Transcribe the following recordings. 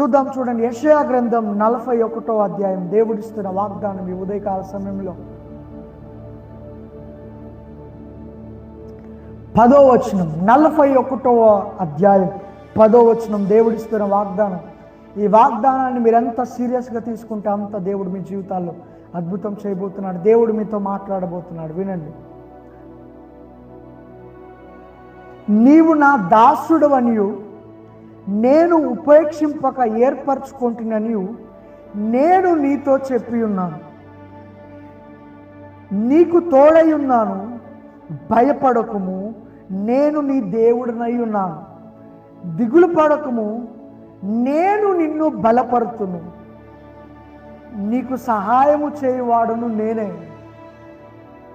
చూద్దాం చూడండి. యషయా గ్రంథం నలభై ఒకటో అధ్యాయం. దేవుడిస్తున్న వాగ్దానం ఈ ఉదయకాల సమయంలో. పదో వచనం నలభై ఒకటవ అధ్యాయం. పదో వచనం దేవుడిస్తున్న వాగ్దానం. ఈ వాగ్దానాన్ని మీరు ఎంత సీరియస్గా తీసుకుంటే అంత దేవుడు మీ జీవితాల్లో అద్భుతం చేయబోతున్నాడు. దేవుడు మీతో మాట్లాడబోతున్నాడు. వినండి. నీవు నా దాసుడు అనియు నేను ఉపేక్షింపక ఏర్పరచుకుంటున్ననియు నేను నీతో చెప్పి ఉన్నాను. నీకు తోడై ఉన్నాను భయపడకము నేను నీ దేవుడినై ఉన్నాను. దిగులు పడకము నేను నిన్ను బలపరుతును. నీకు సహాయము చేయువాడును నేనే.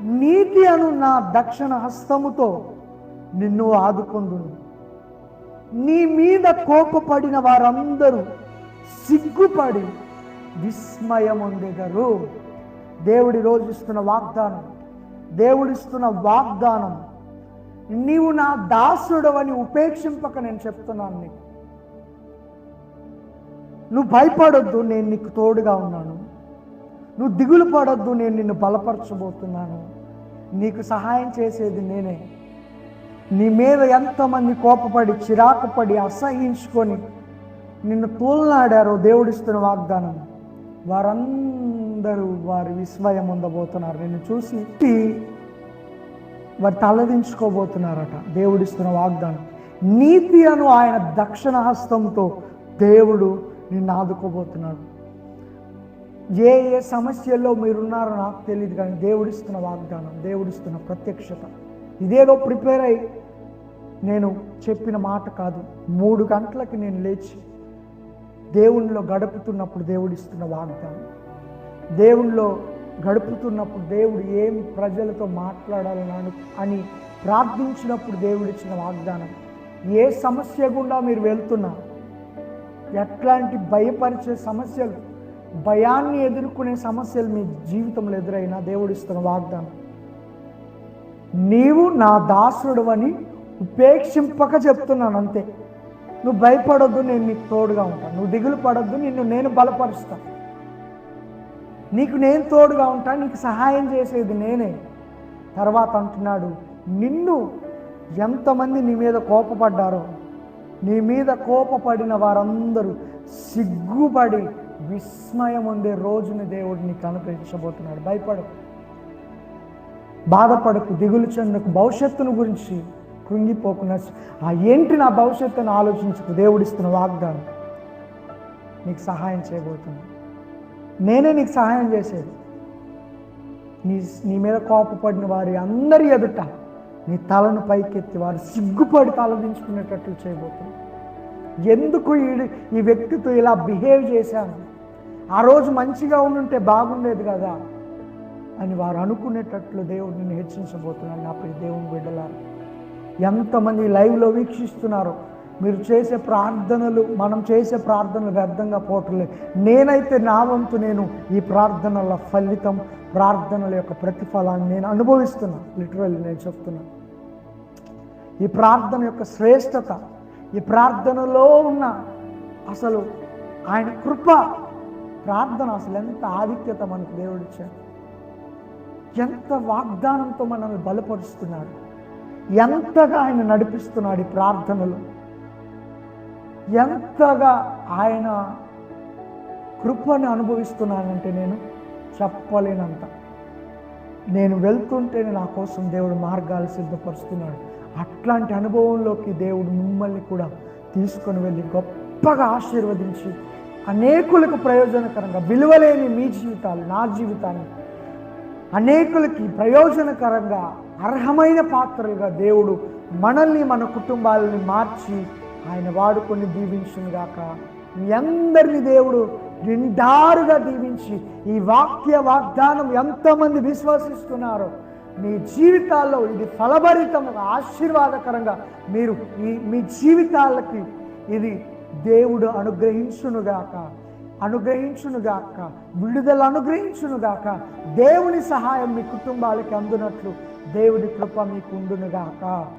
నీతి అను నా దక్షిణ హస్తముతో నిన్ను ఆదుకొందును. నీ మీద కోపపడిన వారందరూ సిగ్గుపడి విస్మయముందెదరు. దేవుడి రోజు ఇస్తున్న వాగ్దానం దేవుడిస్తున్న వాగ్దానం నీవు నా దాసుడవని ఉపేక్షింపక నేను చెప్తున్నాను నీకు. నువ్వు భయపడొద్దు నేను నీకు తోడుగా ఉన్నాను. నువ్వు దిగులు పడొద్దు నేను నిన్ను బలపరచబోతున్నాను. నీకు సహాయం చేసేది నేనే. నీ మీద ఎంతమంది కోపపడి చిరాకుపడి అసహించుకొని నిన్ను తోలనాడారో దేవుడిస్తున్న వాగ్దానం. వారందరూ వారి విస్మయం ఉండబోతున్నారు. నిన్ను చూసి వారు తలదించుకోబోతున్నారట. దేవుడిస్తున్న వాగ్దానం. నీతి అను ఆయన దక్షిణ హస్తంతో దేవుడు నిన్ను ఆదుకోబోతున్నాడు. ఏ ఏ సమస్యల్లో మీరున్నారో నాకు తెలియదు కానీ దేవుడిస్తున్న వాగ్దానం దేవుడిస్తున్న ప్రత్యక్షత. ఇదేదో ప్రిపేర్ అయ్యి నేను చెప్పిన మాట కాదు. మూడు గంటలకి నేను లేచి దేవునిలో గడుపుతున్నప్పుడు దేవుడిస్తున్న వాగ్దానం. దేవునిలో గడుపుతున్నప్పుడు దేవుడు ఏం ప్రజలతో మాట్లాడాలని అని ప్రార్థించినప్పుడు దేవుడిచ్చిన వాగ్దానం. ఏ సమస్య గుండా మీరు వెళ్తున్నా ఎట్లాంటి భయపరిచే సమస్యలు భయాన్ని ఎదుర్కొనే సమస్యలు మీ జీవితంలో ఎదురైనా దేవుడిస్తున్న వాగ్దానం. నీవు నా దాసుడు అని ఉపేక్షింపక చెప్తున్నాను అంతే. నువ్వు భయపడొద్దు నేను నీకు తోడుగా ఉంటాను నువ్వు దిగులు పడొద్దు నిన్ను నేను బలపరుస్తాను నీకు నేను తోడుగా ఉంటాను నీకు సహాయం చేసేది నేనే. తర్వాత అంటున్నాడు నిన్ను ఎంతమంది నీ మీద కోపపడ్డారో నీ మీద కోపపడిన వారందరూ సిగ్గుపడి విస్మయం ఉండే రోజుని దేవుడు నీకు అనుగ్రహించబోతున్నాడు. భయపడకు. బాధపడకు దిగులు చెందకు భవిష్యత్తును గురించి కృంగిపోకుండా ఆ ఏంటి నా భవిష్యత్తును ఆలోచించుకు దేవుడిస్తున్న వాగ్దానం? నీకు సహాయం చేయబోతుంది. నేనే నీకు సహాయం చేసేది. నీ నీ మీద కోపపడిన వారి అందరి ఎదుట నీ తలను పైకెత్తి వారు సిగ్గుపడి తలదించుకునేటట్లు చేయబోతుంది. ఎందుకు ఈ ఈ వ్యక్తితో ఇలా బిహేవ్ చేశాను? ఆ రోజు మంచిగా ఉండుంటే బాగుండేది కదా. అని వారు అనుకునేటట్లు దేవుడు నిన్ను హెచ్చించబోతున్నాడు. నా ప్రియ దేవుని బిడ్డలారు ఎంతమంది లైవ్లో వీక్షిస్తున్నారో? మీరు చేసే ప్రార్థనలు మనం చేసే ప్రార్థనలు వ్యర్థంగా పోవట్లేదు నేనైతే నా వంతు నేను ఈ ప్రార్థనల ఫలితం ప్రార్థనల యొక్క ప్రతిఫలాన్ని నేను అనుభవిస్తున్నాను లిటరల్లీ నేను చెప్తున్నా ఈ ప్రార్థన యొక్క శ్రేష్టత ఈ ప్రార్థనలో ఉన్న అసలు ఆయన కృప ప్రార్థన అసలు ఎంత ఆధిక్యత మనకు దేవుడిచ్చాడు. ఎంత వాగ్దానంతో మనల్ని బలపరుస్తున్నాడు. ఎంతగా ఆయన నడిపిస్తున్నాడు ఈ ప్రార్థనలు. ఎంతగా ఆయన కృపను అనుభవిస్తున్నానంటే నేను చెప్పలేనంత. నేను వెళ్తుంటేనే నా కోసం దేవుడు మార్గాలు సిద్ధపరుస్తున్నాడు. అట్లాంటి అనుభవంలోకి దేవుడు మిమ్మల్ని కూడా తీసుకొని వెళ్ళి గొప్పగా ఆశీర్వదించి అనేకులకు ప్రయోజనకరంగా విలువలేని మీ జీవితాలు నా జీవితాన్ని అనేకులకి ప్రయోజనకరంగా అర్హమైన పాత్రలుగా దేవుడు మనల్ని మన కుటుంబాలని మార్చి ఆయన వాడుకొని దీవించునుగాక. మీ అందరినీ దేవుడు నిండారుగా దీవించి ఈ వాక్య వాగ్దానం ఎంతమంది విశ్వసిస్తున్నారో మీ జీవితాల్లో ఇది ఫలభరితంగా ఆశీర్వాదకరంగా మీరు ఈ మీ జీవితాలకి ఇది దేవుడు అనుగ్రహించునుగాక. అనుగ్రహించునుగాక. విడుదల అనుగ్రహించునుగాక. దేవుని సహాయం మీ కుటుంబాలకి అందునట్లు దేవుడి కృప మీకు ఉండునుగాక.